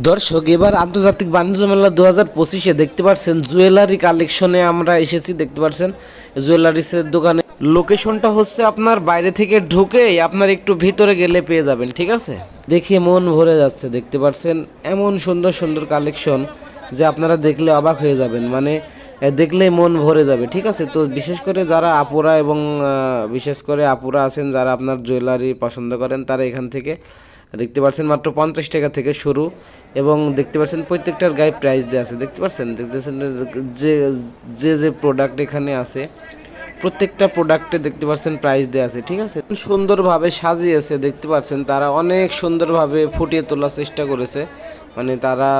দর্শক এবার আন্তর্জাতিক বাণিজ্য মেলা দু হাজার পঁচিশে দেখতে পাচ্ছেন জুয়েলারি কালেকশনে আমরা এসেছি দেখতে পাচ্ছেন জুয়েলারিসের দোকানে। লোকেশনটা হচ্ছে আপনার বাইরে থেকে ঢুকেই আপনার একটু ভিতরে গেলে পেয়ে যাবেন ঠিক আছে? দেখে মন ভরে যাচ্ছে দেখতে পাচ্ছেন এমন সুন্দর সুন্দর কালেকশন যে আপনারা দেখলে অবাক হয়ে যাবেন মানে এ, দেখলেই মন ভরে যাবে ঠিক আছে? তো বিশেষ করে যারা আপুরা এবং বিশেষ করে আপুরা আছেন যারা আপনার জুয়েলারি পছন্দ করেন তারা এখান থেকে দেখতে পাচ্ছেন মাত্র পঞ্চাশ টাকা থেকে শুরু এবং দেখতে পাচ্ছেন প্রত্যেকটার গায়ে প্রাইস দেওয়া আছে। দেখতে পাচ্ছেন? দেখতেছেন যে যে যে প্রোডাক্ট এখানে আছে, প্রত্যেকটা প্রোডাক্টে দেখতে পাচ্ছেন প্রাইস দেওয়া আছে, ঠিক আছে? সুন্দরভাবে সাজিয়েছে, দেখতে পাচ্ছেন? তারা অনেক সুন্দরভাবে ফুটিয়ে তোলার চেষ্টা করেছে। মানে তারা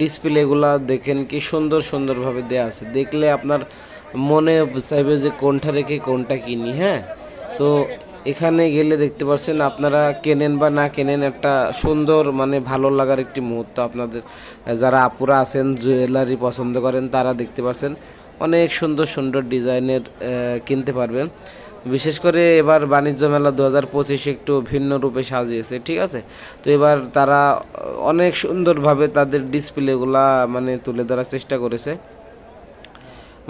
ডিসপ্লেগুলা দেখেন কি সুন্দর সুন্দরভাবে দেওয়া আছে। দেখলে আপনার মনে চাইবে যে কোনটা রেখে কোনটা কিনি হ্যাঁ? তো এখানে গেলে দেখতে পাচ্ছেন আপনারা কেনেন বা না কেনেন একটা সুন্দর মানে ভালো লাগার একটি মুহূর্ত আপনাদের। যারা আপুরা আছেন, জুয়েলারি পছন্দ করেন, তারা দেখতে পাচ্ছেন অনেক সুন্দর সুন্দর ডিজাইনের কিনতে পারবেন। বিশেষ করে এবার বাণিজ্য মেলা দু হাজার পঁচিশে একটু ভিন্ন রূপে সাজিয়েছে, ঠিক আছে? তো এবার তারা অনেক সুন্দরভাবে তাদের ডিসপ্লেগুলা মানে তুলে ধরার চেষ্টা করেছে।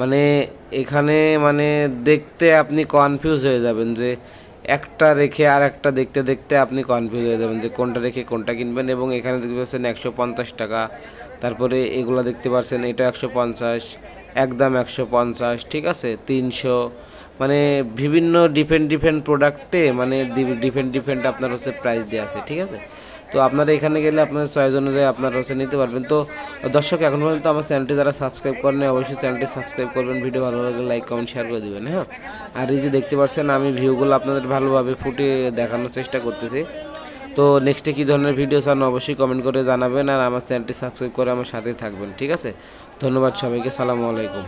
মানে এখানে মানে দেখতে আপনি কনফিউজ হয়ে যাবেন যে একটা রেখে আর একটা দেখতে দেখতে আপনি কনফিউজ হয়ে যাবেন যে কোনটা রেখে কোনটা কিনবেন এবং এখানে দেখতে পাচ্ছেন একশো পঞ্চাশ টাকা। তারপরে এগুলো দেখতে পাচ্ছেন এটা একশো পঞ্চাশ, একদম একশো পঞ্চাশ, ঠিক আছে? তিনশো মানে বিভিন্ন ডিফারেন্ট ডিফারেন্ট প্রোডাক্টে মানে ডিফারেন্ট ডিফারেন্ট আপনার হচ্ছে প্রাইস দেওয়া আছে, ঠিক আছে? তো আপনারা এখানে গেলে আপনার চয়েস অনুযায়ী আপনারা হচ্ছে নিতে পারবেন। তো দর্শক, এখন পর্যন্ত আমার চ্যানেলটি যারা সাবস্ক্রাইব করেন অবশ্যই চ্যানেলটি সাবস্ক্রাইব করবেন ভিডিও ভালো লাগলে লাইক কমেন্ট শেয়ার করে দিবেন হ্যাঁ? আর এই যে দেখতে পাচ্ছেন, আমি ভিউগুলো আপনাদের ভালোভাবে ফুটিয়ে দেখানোর চেষ্টা করতেছি। তো নেক্সটে কী ধরনের ভিডিও চান অবশ্যই কমেন্ট করে জানাবেন আর আমার চ্যানেলটি সাবস্ক্রাইব করে আমার সাথেই থাকবেন, ঠিক আছে? ধন্যবাদ সবাইকে, সালামু আলাইকুম।